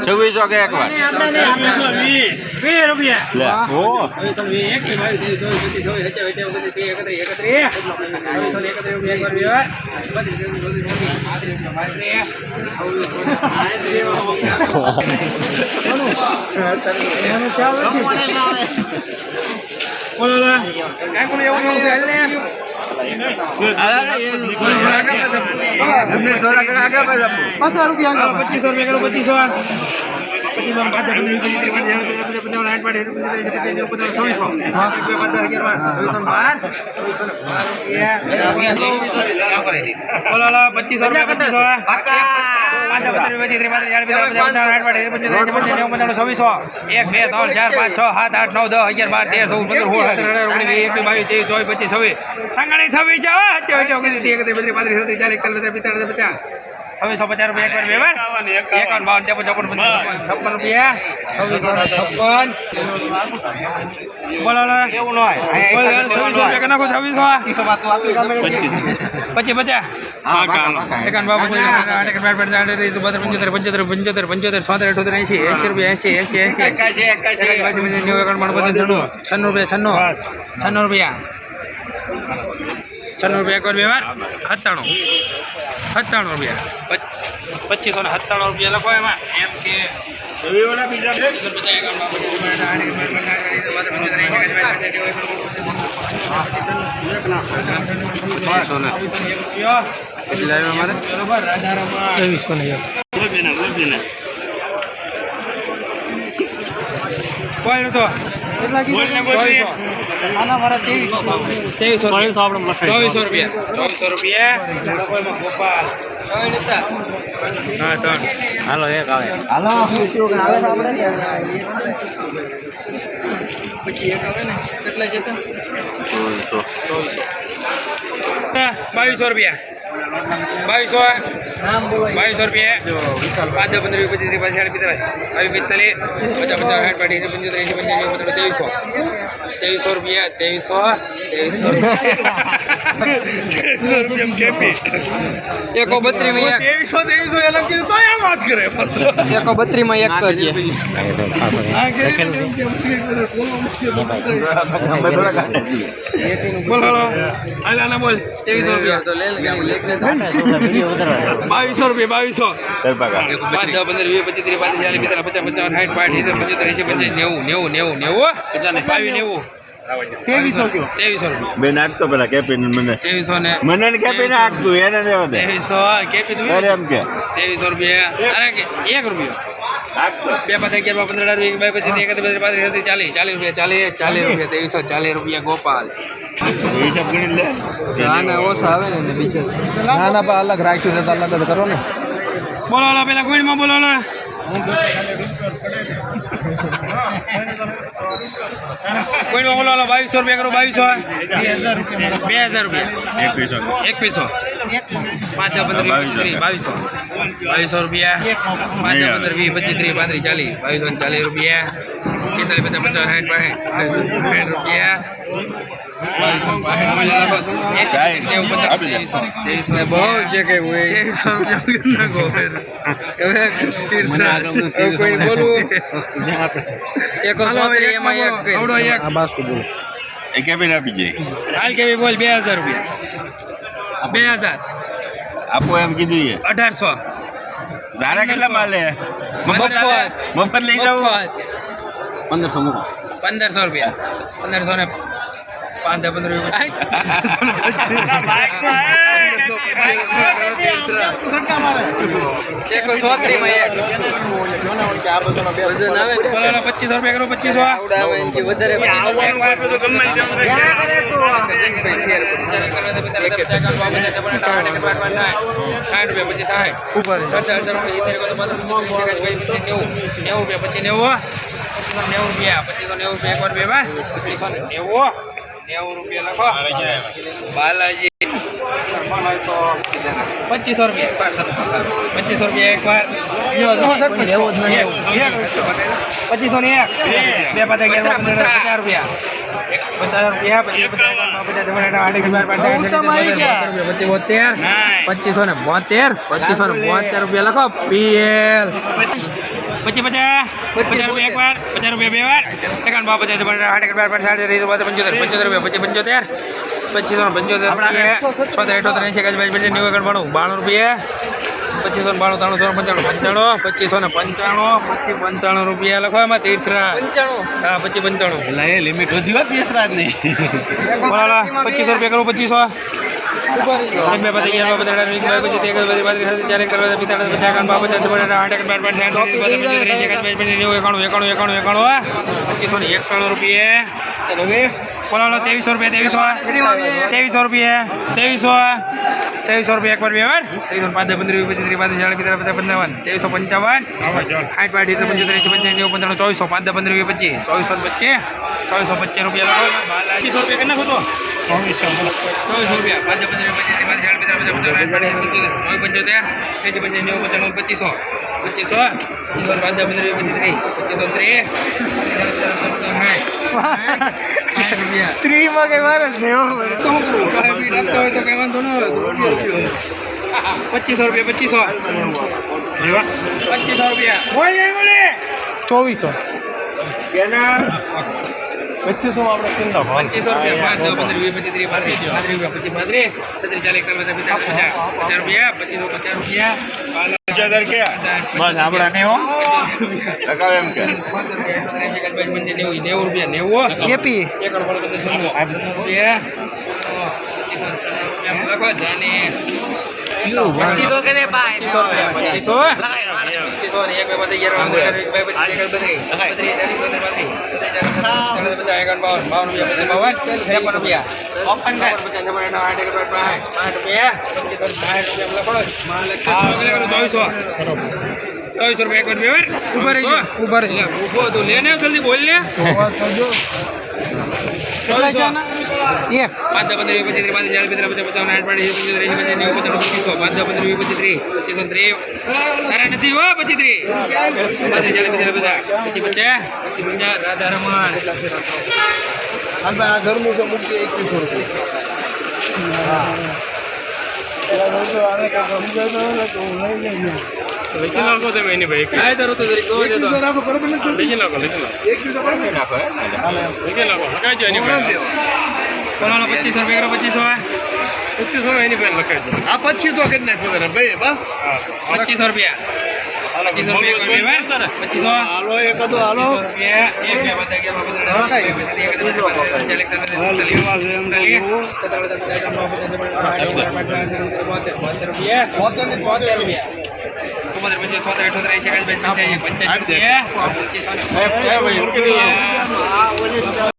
છવ્વીસો કે એક વાર વીસ રૂપિયા પચીસો રૂપિયા પચીસો રૂપિયા પચીસો પચાસ પંચાવન છવ્વીસો. એક બે ત્રણ ચાર પાંચ છ સાત આઠ નવ દસ અગિયાર બાર તેર ચૌદ પંદર સોળ સત્તર ઓગણીસ વીસ એકવીસ બાવીસ ત્રેવીસ ચોવીસ પચીસ છવ્વીસ. સંગાણી છવ્વીસ છવ્વીસો પચાસ રૂપિયા એક વાર વ્યવહાર. એકાવન બાવન ત્રેપન ચોપન છપ્પન રૂપિયા. છવ્વીસો છપ્પન. બોલો છવ્વીસો રૂપિયા નાખો છવ્વીસો? પચીસ પચાસ. એકાવન બાવન પંચાવન આઠ એક બાર પંચોતેર પંચોતેર પંચોતેર પંચોતેર છોતેર અઠોતેર એંશી એંશી રૂપિયા એંશી એંશી એકાસી નેવું એકાવન પંચાવન છન્નું છન્નું રૂપિયા છન્નું છન્નું રૂપિયા છન્નું રૂપિયા એક વાર વ્યવહાર સત્તાણું સત્તાણું રૂપિયા પચીસો ને સત્તાણું રૂપિયા લખો એમાં એમ કે કોઈ નતો ત્રેવીસો ચોવીસો. રૂપિયા. ચોવીસો રૂપિયા. હા ત્રણ. હાલો એક આવે. પછી એક આવે ને. કેટલા જતા ચોવીસો. બાવીસો રૂપિયા. બાવીસો બાવીસો રૂપિયા. પાંચ દસ પંદર પચીસ, ત્રીસ, ચાલીસ, પિસ્તાલીસ. બાવીસ પિસ્તાલીસ. પચાસ પચાસ, સાઠ એસી પંચોતેર એસી પંચાવન પંદર ત્રેવીસો ત્રેવીસો રૂપિયા ત્રેવીસો ત્રેવીસો ત્રેવીસો રૂપિયા કેપી. એકો બત્રીમાં એક. ત્રેવીસો ત્રેવીસો એના કીધું તો એમ વાત કરે એકો બત્રીમાં એક કરીએ બોલ હલો હાલ આના બોલ. ત્રેવીસો રૂપિયા. બાવીસો રૂપિયા બાવીસો. પાંચ દસ પંદર વીસ પચીસ ત્રીસ પાંત્રીસ ચાલીસ પચાસ પંચાવન સાઠ સિત્તેર પંચોતેર એંશી પંચાસ નેવું નેવું નેવું નેવું કેટલા બાવીસ નેવું. ત્રેવીસો ત્રેવીસો રૂપિયા. બેન આપતો પેલા કેપીન મને. ત્રેવીસો ને મને ને કેપી નાખતું એને રહેવા દે. ત્રેવીસો કેપી તું એમ કે. ત્રેવીસો રૂપિયા. અરે એક રૂપિયો. બે પાંચ અગિયાર પંદર અઢાર બે પછી એકત્રીસ બત્રીસ પાંત્રીસ છત્રીસ ચાલીસ ચાલીસ રૂપિયા ચાલીસ ચાલીસ રૂપિયા ત્રેવીસો ચાલીસ રૂપિયા ગોપાલ. હિસાબ ગણી લે. આના ઓછા આવે ને બીજે. ના ના પણ અલગ રાખ્યું છે અલગ જ કરો ને. બોલો પેલા કોઈમાં બોલો લો કોઈમાં ઓલો લો બાવીસો રૂપિયા કરો બાવીસો બે હજાર રૂપિયા. એકવીસો. પાંચ પંદર વીસ બાવીસો. બાવીસો. રૂપિયા. પાંચ પંદર વીસ પચીસ ત્રીસ પાંત્રીસ ચાલીસ. બાવીસો ચાલીસ રૂપિયા. પિસ્તાલીસ પચાસ પચાસ સાઠ રૂપિયા. બે હજાર રૂપિયા. બે હજાર. આપો એમ કીધું અઢારસો. ધારા કેટલા માલે? મફત. મફત લઈ જાઉં પંદરસો મૂકો. પંદરસો રૂપિયા. પંદરસો ને પાંચ પંદર પચીસો. રૂપિયા કરો પચીસો. સાઠ રૂપિયા પચીસ સાઠ. ઉપર નેવું. રૂપિયા પચીસ નેવું નેવું રૂપિયા પચીસો નેવું રૂપિયા એક વાર બે વાર પચીસો નેવું રૂપિયા લખો બાલાજી પચીસો રૂપિયા પચીસો રૂપિયા એક વાર પચીસો ને એક બે પચાસ રૂપિયા પચાસ રૂપિયા પચાસ પચાસ પચાસ પાંચ પચીસો ને બોતેર, પચીસો ને બોતેર રૂપિયા લખો, પીએલ. પચીસ પચાસ પચાસ રૂપિયા એક વાર પચાસ રૂપિયા બે વાર. એકાવન બાર પચાસ પચાસ આઠ બાર પાંચ સાઠ ત્રીસ પંચોતેર પંચોતેર રૂપિયા પચીસ પંચોતેર. પચીસો ને પંચોતેર છોતેર અઠોતેર એસી બાસી પચીસ નેવું એકણ બાણું રૂપિયા. પચીસો ને બાણું ત્રણસો પંચાણું પંચાણું પચીસો ને પંચાણું પચીસ પંચાણું રૂપિયા લખો એમાં તીર્થરાજ. હા પચીસ પંચાણું. એટલે એ લિમિટ વધી હોયની બોલો પચીસો રૂપિયા કરું પચીસો. એક બે પતી ગયા બધા એક બે પચીસ એક બધી બાજુ ચાર કરવા પિતા પચાસ એકાવન બાર પચાસ બધા આઠ એક બાર બાર સાઠ પચીસ પચીસ એકાવન બાર પચીસ નેવું એકાણું એકાણું એકાણું એકાણું પચીસો ને એકાણું રૂપિયા. બોલો ત્રેવીસો રૂપિયા ત્રેવીસો ત્રેવીસો રૂપિયા ત્રેવીસો ત્રેવીસો રૂપિયા એક વાર બે વાર. ત્રેવીસો પાંચ પંદર પચીસ ત્રીસ પાંચ ચાલીસ પિતા પચાસ પંચાવન. ત્રેવીસો પંચાવન. આઠ પાંચ ઇઠ્ઠોતેર પંચોતેર પંચાવન પંચાણું ચોવીસો પાંચ પંદર પચીસ. ચોવીસો પચીસ. ચોવીસો પચીસ રૂપિયા લખો પચીસો રૂપિયા કરી નાખો તો. ચોવીસો રૂપિયા પાંચ પંદર પચીસ. ત્રીસ ચાલીસ પિતા પચાસ પંચાવન આઠ પાંચ ચોવીસ પંચોતેર એંસી પંચાવન નેવું પચીસો પચીસો પચીસો પાંચ પંદર પચીસ ત્રીસ પચીસો ત્રીસ ત્રીસમાં રૂપિયા કઈ વાર જ નહીં આપતા હોય તો કઈ વાંધો ન આવે. પચીસો. રૂપિયા પચીસો પચીસો રૂપિયા બોલ ને આપણે કિલો પચીસો રૂપિયા પાંચ દસ પંદર વીસ પચીસ ત્રીસ પાંત્રીસ પાંત્રીસ રૂપિયા પચીસ પાંત્રીસ છત્રીસ ચાલીસ એકતાલીસ પચાસ પચાસ પચાસ રૂપિયા પચીસો પચાસ રૂપિયા નેવું રૂપિયા નેવું કેપી પચીસો એકાવન, બાવન, બાવન રૂપિયા, બાવન, ત્રેપન રૂપિયા. ઓપન પાંચ રૂપિયા, સાઠ રૂપિયા? ચોવીસો. ચોવીસો રૂપિયા એક બે ઊભા રહી. ઊભા રહી લે, તું લે ને જલ્દી બોલ ને ચોવીસો પાંચ પંદર પચીસ પાંત્રીસ ચાલીસ પિત્રીસ પચાસ પચાસ આઠ પાંચ એંસી પંચાવન નેવું પંચાણું પચીસો પાંચ પંદર પચીસ ત્રીસ પચીસો ત્રીસ તારા. નથી હો પચીસ ત્રીસ પાંત્રીસ ચાલીસ પિત્રીસ પચાસ પચીસ પચાસ પચીસ પચાસ રાધા રમણ. આ ઘરનું છે મૂકી એકવીસો રૂપિયા. કાય ધરો તો જરીક જોવા દેતો. નાખો હે? બોલો પચીસો રૂપિયા કરો પચીસો આ પચીસો કરી નાખ્યો તને ભાઈ બસ પચીસો રૂપિયા પચીસો રૂપિયા કોઈ વ્યવહાર? પચીસો હાલો એક હતું હાલો પચીસો રૂપિયા એક બે બધા અગિયાર બાર, પંદર, અઢાર, ઓગણીસ, વીસ, એકવીસ, બાવીસ, ત્રેવીસ, ચોવીસ, પચીસ, બોતેર રૂપિયા ચુમ્મોતેર, પંચોતેર, છોતેર, અઠ્ઠોતેર, એંસી, એકાસી, બાસી, પંચ્યાસી,